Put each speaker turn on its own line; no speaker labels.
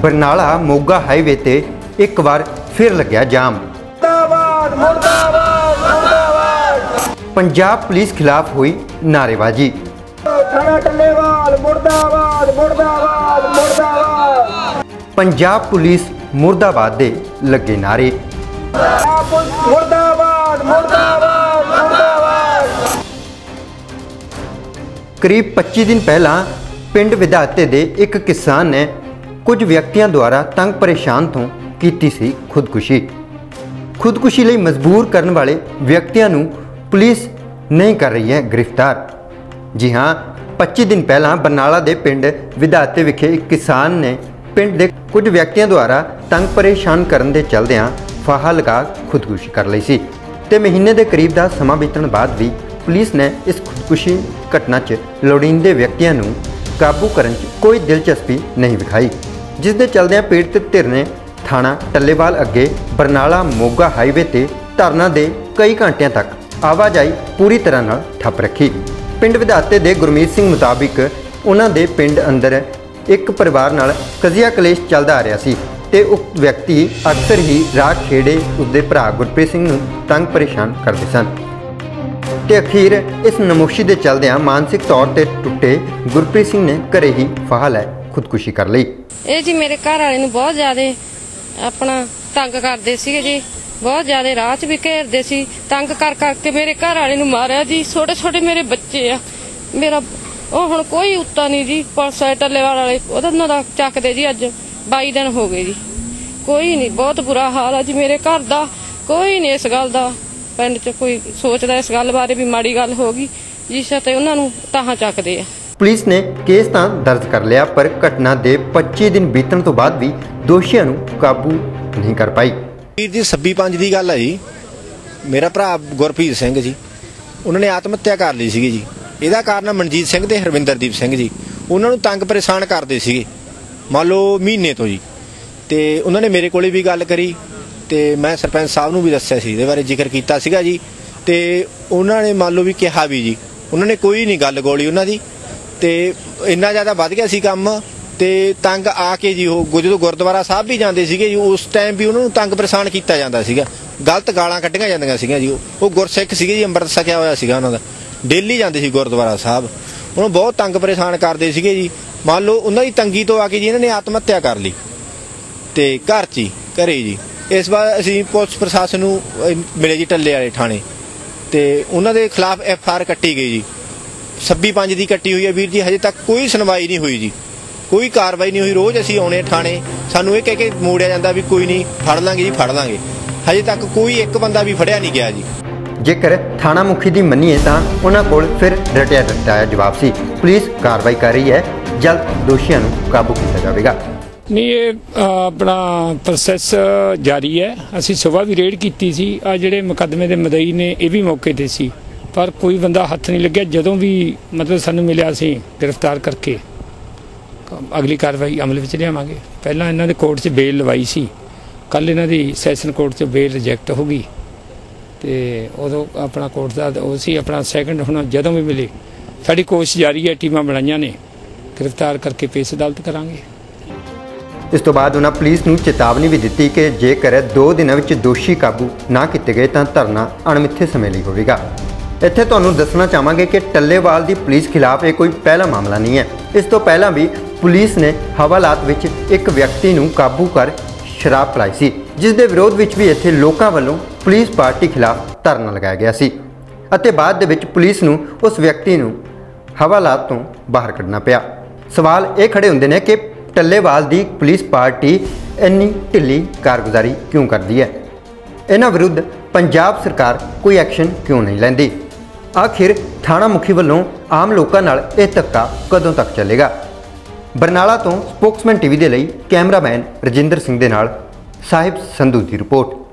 Barnala Moga highway ਤੇ ਇੱਕ ਵਾਰ ਫਿਰ ਲੱਗਿਆ ਜਾਮ।
ਮੁਰਦਾਬਾਦ ਮੁਰਦਾਬਾਦ ਮੁਰਦਾਬਾਦ।
ਪੰਜਾਬ ਪੁਲਿਸ ਖਿਲਾਫ ਹੋਈ ਨਾਅਰੇਬਾਜ਼ੀ।
ਥਾਣਾ ਟੱਲੇਵਾਲ ਮੁਰਦਾਬਾਦ ਮੁਰਦਾਬਾਦ ਮੁਰਦਾਬਾਦ।
ਪੰਜਾਬ ਪੁਲਿਸ ਮੁਰਦਾਬਾਦ ਦੇ ਲੱਗੇ ਨਾਰੇ
ਆਪ ਮੁਰਦਾਬਾਦ ਮੁਰਦਾਬਾਦ ਮੁਰਦਾਬਾਦ।
ਕਰੀਬ 25 ਦਿਨ ਪਹਿਲਾਂ ਪਿੰਡ ਵਿਧਾਤੇ ਦੇ ਇੱਕ ਕਿਸਾਨ ਨੇ ਕੁਝ ਵਿਅਕਤੀਆਂ ਦੁਆਰਾ ਤੰਗ ਪਰੇਸ਼ਾਨ ਤੋਂ ਕੀਤੀ ਸੀ ਖੁਦਕੁਸ਼ੀ। ਖੁਦਕੁਸ਼ੀ ਲਈ ਮਜਬੂਰ ਕਰਨ ਵਾਲੇ ਵਿਅਕਤੀਆਂ ਨੂੰ ਪੁਲਿਸ ਨਹੀਂ ਕਰ ਰਹੀ ਹੈ ਗ੍ਰਿਫਤਾਰ। ਜੀ ਹਾਂ 25 ਦਿਨ ਪਹਿਲਾਂ ਬਰਨਾਲਾ ਦੇ ਪਿੰਡ ਵਿਧਾਤੇ ਵਿਖੇ ਇੱਕ ਕਿਸਾਨ ਨੇ ਪਿੰਡ ਦੇ ਕੁਝ ਵਿਅਕਤੀਆਂ ਦੁਆਰਾ ਤੰਗ ਪਰੇਸ਼ਾਨ ਕਰਨ ਦੇ ਚਲਦਿਆਂ ਫਾਹਾ ਲਗਾ ਖੁਦਕੁਸ਼ੀ ਕਰ ਲਈ ਸੀ ਤੇ ਮਹੀਨੇ ਦੇ ਕਰੀਬ ਦਾ ਸਮਾਂ ਬੀਤਣ ਬਾਅਦ ਵੀ ਪੁਲਿਸ ਨੇ ਇਸ ਖੁਦਕੁਸ਼ੀ ਘਟਨਾ 'ਚ ਲੋੜੀਂਦੇ ਵਿਅਕਤੀਆਂ ਨੂੰ ਕਾਬੂ ਕਰਨ 'ਚ ਕੋਈ ਦਿਲਚਸਪੀ ਨਹੀਂ ਵਿਖਾਈ। ਜਿਸ ਦੇ ਚਲਦਿਆਂ ਪੀੜਤ ਧਿਰ ਨੇ ਥਾਣਾ ਟੱਲੇਵਾਲ ਅੱਗੇ ਬਰਨਾਲਾ ਮੋਗਾ ਹਾਈਵੇ ਤੇ ਧਰਨਾ ਦੇ ਕਈ ਘੰਟਿਆਂ ਤੱਕ ਆਵਾਜਾਈ ਪੂਰੀ ਤਰ੍ਹਾਂ ਨਾਲ ਠੱਪ ਰੱਖੀ। ਪਿੰਡ ਵਿਧਾਤੇ ਦੇ ਗੁਰਮੀਤ ਸਿੰਘ ਮੁਤਾਬਿਕ ਉਹਨਾਂ ਦੇ ਪਿੰਡ ਅੰਦਰ ਇੱਕ ਪਰਿਵਾਰ ਨਾਲ ਕਜ਼ੀਆ ਕਲੇਸ਼ ਚੱਲਦਾ ਆ ਰਿਹਾ ਸੀ ਤੇ ਉਕਤ ਵਿਅਕਤੀ ਅਕਸਰ ਹੀ ਰਾਹ ਖੇੜੇ ਉਸਦੇ ਭਰਾ ਗੁਰਪ੍ਰੀਤ ਸਿੰਘ ਨੂੰ ਤੰਗ ਪਰੇਸ਼ਾਨ ਕਰਦੇ ਸਨ। ਤੇ ਅਖੀਰ ਇਸ ਨਮੋਸ਼ੀ ਦੇ ਚਲਦਿਆਂ ਮਾਨਸਿਕ ਤੌਰ ਤੇ ਟੁੱਟੇ ਗੁਰਪ੍ਰੀਤ ਸਿੰਘ ਨੇ ਘਰੇ ਹੀ ਫਾਹ ਲੈ ਖੁਦਕੁਸ਼ੀ ਕਰ ਲਈ।
ਇਹ ਜੀ ਮੇਰੇ ਘਰ ਵਾਲੇ ਨੂੰ ਬਹੁਤ ਜ਼ਿਆਦਾ ਆਪਣਾ ਤੰਗ ਕਰਦੇ ਸੀਗੇ ਜੀ। ਬਹੁਤ ਜ਼ਿਆਦਾ ਰਾਹ 'ਚ ਵੀ ਘੇਰਦੇ ਸੀ। ਤੰਗ ਕਰ ਕਰਕੇ ਮੇਰੇ ਘਰ ਵਾਲੇ ਨੂੰ ਮਾਰਿਆ ਜੀ। ਛੋਟੇ ਛੋਟੇ ਮੇਰੇ ਬੱਚੇ ਆ। ਮੇਰਾ ਉਹ ਹੁਣ ਕੋਈ ਉੱਤਾ ਨਹੀਂ ਜੀ। ਪੁਲਿਸ ਵਾਲੇ ਟੱਲੇਵਾਲ ਵਾਲੇ ਉਹਦਾ ਉਹਨਾਂ ਦਾ ਚੱਕਦੇ ਜੀ ਅੱਜ। 22 ਦਿਨ ਹੋ ਗਏ ਜੀ। ਕੋਈ ਨਹੀਂ, ਬਹੁਤ ਬੁਰਾ ਹਾਲ ਆ ਜੀ ਮੇਰੇ ਘਰ ਦਾ। ਕੋਈ ਨਹੀਂ ਇਸ ਗੱਲ ਦਾ। ਪਿੰਡ 'ਚ ਕੋਈ ਸੋਚਦਾ ਇਸ ਗੱਲ ਬਾਰੇ ਵੀ ਮਾੜੀ ਗੱਲ ਹੋ ਗਈ। ਜਿਸ ਤੇ ਉਹਨਾਂ ਨੂੰ ਤਾਹਾਂ ਚੱਕਦੇ ਆ।
ਪੁਲਿਸ ਨੇ ਕੇਸ ਤਾਂ ਦਰਜ ਕਰ ਲਿਆ, ਪਰ ਘਟਨਾ ਦੇ 25 ਦਿਨ ਬੀਤਣ ਤੋਂ ਬਾਅਦ ਵੀ ਦੋਸ਼ੀਆਂ ਨੂੰ ਕਾਬੂ ਨਹੀਂ ਕਰ ਪਾਈ।
ਵੀਰ ਜੀ 26 ਪੰਜ ਦੀ ਗੱਲ ਹੈ ਜੀ। ਮੇਰਾ ਭਰਾ ਗੁਰਪ੍ਰੀਤ ਸਿੰਘ ਜੀ। ਉਹਨਾਂ ਨੇ ਆਤਮ ਹੱਤਿਆ ਕਰ ਲਈ ਸੀਗੀ ਜੀ। ਇਹਦਾ ਕਾਰਨ ਮਨਜੀਤ ਸਿੰਘ ਤੇ ਹਰਵਿੰਦਰਦੀਪ ਸਿੰਘ ਜੀ। ਉਹਨਾਂ ਨੂੰ ਤੰਗ ਪਰੇਸ਼ਾਨ ਕਰਦੇ ਸੀਗੇ, ਮੰਨ ਲਓ ਮਹੀਨੇ ਤੋਂ ਜੀ। ਤੇ ਉਹਨਾਂ ਨੇ ਮੇਰੇ ਕੋਲੇ ਵੀ ਗੱਲ ਕਰੀ ਤੇ ਮੈਂ ਸਰਪੰਚ ਸਾਹਿਬ ਨੂੰ ਵੀ ਦੱਸਿਆ ਸੀ, ਇਹਦੇ ਬਾਰੇ ਜ਼ਿਕਰ ਕੀਤਾ ਸੀਗਾ ਜੀ। ਤੇ ਉਹਨਾਂ ਨੇ ਮੰਨ ਲਓ ਵੀ ਕਿਹਾ ਵੀ ਜੀ। ਉਹਨਾਂ ਨੇ ਕੋਈ ਨਹੀਂ ਗੱਲ ਗੋਲੀ ਉਹਨਾਂ ਦੀ। ਤੇ ਇੰਨਾ ਜ਼ਿਆਦਾ ਵੱਧ ਗਿਆ ਸੀ ਕੰਮ ਤੇ ਤੰਗ ਆ ਕੇ ਜੀ ਉਹ ਜਦੋਂ ਗੁਰਦੁਆਰਾ ਸਾਹਿਬ ਵੀ ਜਾਂਦੇ ਸੀਗੇ ਜੀ, ਉਸ ਟਾਈਮ ਵੀ ਉਹਨਾਂ ਨੂੰ ਤੰਗ ਪਰੇਸ਼ਾਨ ਕੀਤਾ ਜਾਂਦਾ ਸੀਗਾ। ਗਲਤ ਗਾਲਾਂ ਕੱਢੀਆਂ ਜਾਂਦੀਆਂ ਸੀਗੀਆਂ ਜੀ। ਉਹ ਗੁਰਸਿੱਖ ਸੀਗੇ ਜੀ ਅੰਮ੍ਰਿਤ ਛਕਿਆ ਹੋਇਆ ਸੀਗਾ ਉਹਨਾਂ ਦਾ। ਡੇਲੀ ਜਾਂਦੇ ਸੀ ਗੁਰਦੁਆਰਾ ਸਾਹਿਬ। ਉਹਨੂੰ ਬਹੁਤ ਤੰਗ ਪਰੇਸ਼ਾਨ ਕਰਦੇ ਸੀਗੇ ਜੀ। ਮੰਨ ਲਓ ਉਹਨਾਂ ਦੀ ਤੰਗੀ ਤੋਂ ਆ ਕੇ ਜੀ ਇਹਨਾਂ ਨੇ ਆਤਮ ਹੱਤਿਆ ਕਰ ਲਈ। ਤੇ ਘਰ 'ਚ ਹੀ, ਘਰੇ ਜੀ। ਇਸ ਵਾਰ ਅਸੀਂ ਪੁਲਿਸ ਪ੍ਰਸ਼ਾਸਨ ਨੂੰ ਮਿਲੇ ਜੀ ਟੱਲੇ ਵਾਲੇ ਥਾਣੇ। ਤੇ ਉਹਨਾਂ ਦੇ ਖਿਲਾਫ ਐਫ ਆਰ ਕੱਟੀ ਗਈ ਜੀ। 26 ਪੰਜ ਦੀ ਕੱਟੀ ਹੋਈ ਹੈ ਵੀਰ ਜੀ ਹਜੇ ਤੱਕ ਕੋਈ ਸੁਣਵਾਈ ਨਹੀਂ ਹੋਈ ਜੀ। ਕੋਈ ਕਾਰਵਾਈ ਨਹੀਂ ਹੋਈ ਰੋਜ਼ ਅਸੀਂ ਆਉਣੇ ਥਾਣੇ। ਸਾਨੂੰ ਇਹ ਕਹਿ ਕੇ ਮੋੜਿਆ ਜਾਂਦਾ ਵੀ ਕੋਈ ਨਹੀਂ ਫੜ ਲਾਂਗੇ ਜੀ ਫੜ ਲਾਂਗੇ। ਹਜੇ ਤੱਕ ਕੋਈ ਇੱਕ ਬੰਦਾ ਵੀ ਫੜਿਆ ਨਹੀਂ ਗਿਆ ਜੀ।
ਜੇਕਰ ਥਾਣਾ ਮੁਖੀ ਦੀ ਮੰਨੀਏ ਤਾਂ ਉਹਨਾਂ ਕੋਲ ਫਿਰ ਰਟਿਆ ਰਟਾਇਆ ਜਵਾਬ ਸੀ। ਪੁਲਿਸ ਕਾਰਵਾਈ ਕਰ ਰਹੀ ਹੈ ਜਲਦ ਦੋਸ਼ੀਆਂ ਨੂੰ ਕਾਬੂ ਕੀਤਾ ਜਾਵੇਗਾ।
ਨਹੀਂ ਇਹ ਆਪਣਾ ਪ੍ਰੋਸੈਸ ਜਾਰੀ ਹੈ। ਅਸੀਂ ਸਵੇਰ ਵੀ ਰੇਡ ਕੀਤੀ ਸੀ। ਆ ਜਿਹੜੇ ਮੁਕੱਦਮੇ ਦੇ ਮਦਈ ਨੇ ਇਹ ਵੀ ਮੌਕੇ ਤੇ ਸੀ। ਪਰ ਕੋਈ ਬੰਦਾ ਹੱਥ ਨਹੀਂ ਲੱਗਿਆ। ਜਦੋਂ ਵੀ ਮਤਲਬ ਸਾਨੂੰ ਮਿਲਿਆ ਸੀ ਗ੍ਰਿਫਤਾਰ ਕਰਕੇ, ਅਗਲੀ ਕਾਰਵਾਈ ਅਮਲ ਵਿੱਚ ਲਿਆਵਾਂਗੇ। ਪਹਿਲਾਂ ਇਹਨਾਂ ਦੇ ਕੋਰਟ 'ਚ ਬੇਲ ਲਵਾਈ ਸੀ। ਕੱਲ ਇਹਨਾਂ ਦੀ ਸੈਸ਼ਨ ਕੋਰਟ 'ਚ ਬੇਲ ਰਿਜੈਕਟ ਹੋ ਗਈ। ਤੇ ਉਦੋਂ ਆਪਣਾ ਕੋਰਟ ਦਾ ਉਹ ਸੀ, ਆਪਣਾ ਸੈਕੰਡ ਹੁਣ ਜਦੋਂ ਵੀ ਮਿਲੇ, ਸਾਡੀ ਕੋਸ਼ਿਸ਼ ਜਾਰੀ ਹੈ, ਟੀਮਾਂ ਬਣਾਈਆਂ ਨੇ, ਗ੍ਰਿਫਤਾਰ ਕਰਕੇ ਪੇਸ਼ ਅਦਾਲਤ ਕਰਾਂਗੇ।
ਇਸ ਤੋਂ ਬਾਅਦ ਉਹਨਾਂ ਪੁਲਿਸ ਨੂੰ ਚੇਤਾਵਨੀ ਵੀ ਦਿੱਤੀ ਕਿ ਜੇਕਰ 2 ਦਿਨਾਂ ਵਿੱਚ ਦੋਸ਼ੀ ਕਾਬੂ ਨਾ ਕੀਤੇ ਗਏ ਤਾਂ ਧਰਨਾ ਅਣਮਿੱਥੇ ਸਮੇਂ ਲਈ ਹੋਵੇਗਾ। ਇੱਥੇ ਤੁਹਾਨੂੰ ਦੱਸਣਾ ਚਾਹਾਂਗੇ ਕਿ ਟੱਲੇਵਾਲ ਦੀ ਪੁਲਿਸ ਖਿਲਾਫ ਇਹ ਕੋਈ ਪਹਿਲਾ ਮਾਮਲਾ ਨਹੀਂ ਹੈ। ਇਸ ਤੋਂ ਪਹਿਲਾਂ ਵੀ ਪੁਲਿਸ ਨੇ ਹਵਾਲਾਤ ਵਿੱਚ ਇੱਕ ਵਿਅਕਤੀ ਨੂੰ ਕਾਬੂ ਕਰ ਸ਼ਰਾਬ ਪਲਾਈ ਸੀ, ਜਿਸ ਦੇ ਵਿਰੋਧ ਵਿੱਚ ਵੀ ਇੱਥੇ ਲੋਕਾਂ ਵੱਲੋਂ ਪੁਲਿਸ ਪਾਰਟੀ ਖਿਲਾਫ ਧਰਨਾ ਲਗਾਇਆ ਗਿਆ ਸੀ ਅਤੇ ਬਾਅਦ ਦੇ ਵਿੱਚ ਪੁਲਿਸ ਨੂੰ ਉਸ ਵਿਅਕਤੀ ਨੂੰ ਹਵਾਲਾਤ ਤੋਂ ਬਾਹਰ ਕੱਢਣਾ ਪਿਆ। ਸਵਾਲ ਇਹ ਖੜੇ ਹੁੰਦੇ ਨੇ ਕਿ ਟੱਲੇਵਾਲ ਦੀ ਪੁਲਿਸ ਪਾਰਟੀ ਇੰਨੀ ਢਿੱਲੀ ਕਾਰਗੁਜ਼ਾਰੀ ਕਿਉਂ ਕਰਦੀ ਹੈ? ਇਹਨਾਂ ਵਿਰੁੱਧ ਪੰਜਾਬ ਸਰਕਾਰ ਕੋਈ ਐਕਸ਼ਨ ਕਿਉਂ ਨਹੀਂ ਲੈਂਦੀ? ਆਖਿਰ ਥਾਣਾ ਮੁਖੀ ਵੱਲੋਂ ਆਮ ਲੋਕਾਂ ਨਾਲ ਇਹ ਧੱਕਾ ਕਦੋਂ ਤੱਕ ਚੱਲੇਗਾ? ਬਰਨਾਲਾ ਤੋਂ ਸਪੋਕਸਮੈਨ ਟੀਵੀ ਦੇ ਲਈ ਕੈਮਰਾਮੈਨ ਰਜਿੰਦਰ ਸਿੰਘ ਦੇ ਨਾਲ ਸਾਹਿਬ ਸੰਧੂ ਦੀ ਰਿਪੋਰਟ।